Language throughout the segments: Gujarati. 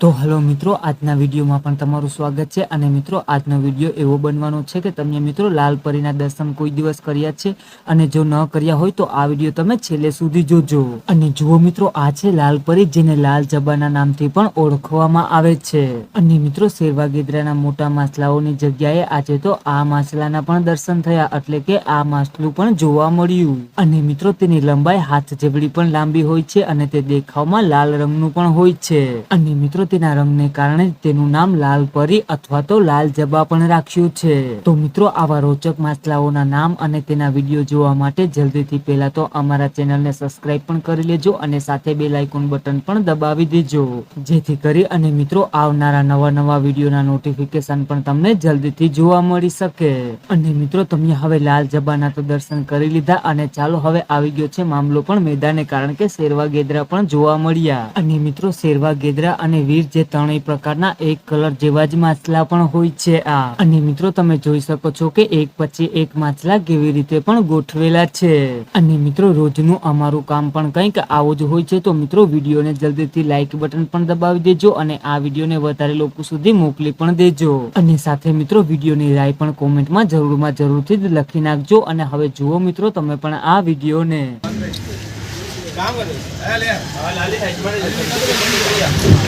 તો હલો મિત્રો, આજના વિડીયોમાં પણ તમારું સ્વાગત છે અને મિત્રો, આજનો વીડિયો એવો બનવાનો છે કે તમે મિત્રો લાલ પરીના દર્શન કોઈ દિવસ કર્યા છે અને જો ન કર્યા હોય તો આ વીડિયો તમે છેલ્લે સુધી જોજો અને જુઓ મિત્રો, આ છે લાલ પરી જેને લાલ જબાના નામથી પણ ઓળખવામાં આવે છે. અને મિત્રો, શેરવા ગીદરાના મોટા માછલાઓની જગ્યાએ આજે તો આ માછલાના પણ દર્શન થયા, એટલે કે આ માછલું પણ જોવા મળ્યું. અને મિત્રો, તેની લંબાઈ હાથ જેવડી પણ લાંબી હોય છે અને તે દેખાવમાં લાલ રંગનું પણ હોય છે. અને મિત્રો તેના રંગને કારણે તેનું નામ લાલ પરી અથવા તો લાલ જબા પણ રાખ્યું છે. તો મિત્રો, આવા રોચક માછલાઓના નામ અને તેના વીડિયો જોવા માટે જલ્દીથી પહેલા તો અમારા ચેનલને સબસ્ક્રાઇબ પણ કરી લેજો અને સાથે બે લાઇકોન બટન પણ દબાવી દેજો. જેથી કરી અને મિત્રો, આવનારા નવા નવા વિડીયોના નોટિફિકેશન પણ તમને જલ્દીથી જોવા મળી શકે. અને મિત્રો, તમે હવે લાલ જબાના તો દર્શન કરી લીધા અને ચાલો હવે આવી ગયો છે મામલો પણ મેદાને, કારણ કે શેરવા ગેદરા પણ જોવા મળ્યા. અને મિત્રો, શેરવા ગેદરા અને વીર જે ત્રણેય પ્રકારના એક કલર જેવા જ માછલા પણ હોય છે આ. અને મિત્રો તમે જોઈ શકો છો કે એક પછી એક માછલા કેવી રીતે પણ ગોઠવેલા છે. અને મિત્રો રોજનું અમારું કામ પણ કંઈક આવું જ હોય છે. તો મિત્રો વિડીયોને જલ્દીથી લાઇક બટન પણ દબાવી દેજો અને આ વિડીયોને વધારે લોકો સુધી મોકલી પણ દેજો. અને સાથે મિત્રો વિડીયોની રાય પણ કોમેન્ટમાં જરૂરમાં જરૂરથી જ લખી નાખજો. અને હવે જુઓ મિત્રો તમે પણ આ વિડીયોને. કામ કરે. લે હા લાલી પર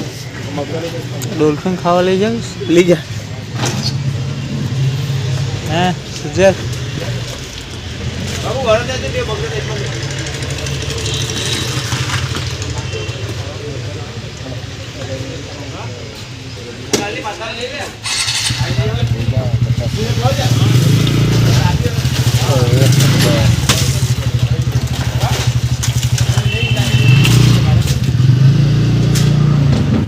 ડોલ્ફિન ખાવા લઈ જાવ લઈ જા હે સુજર બાબુ બળ થતી તે બગડે એક બગડે લાલી પાછા લઈ લે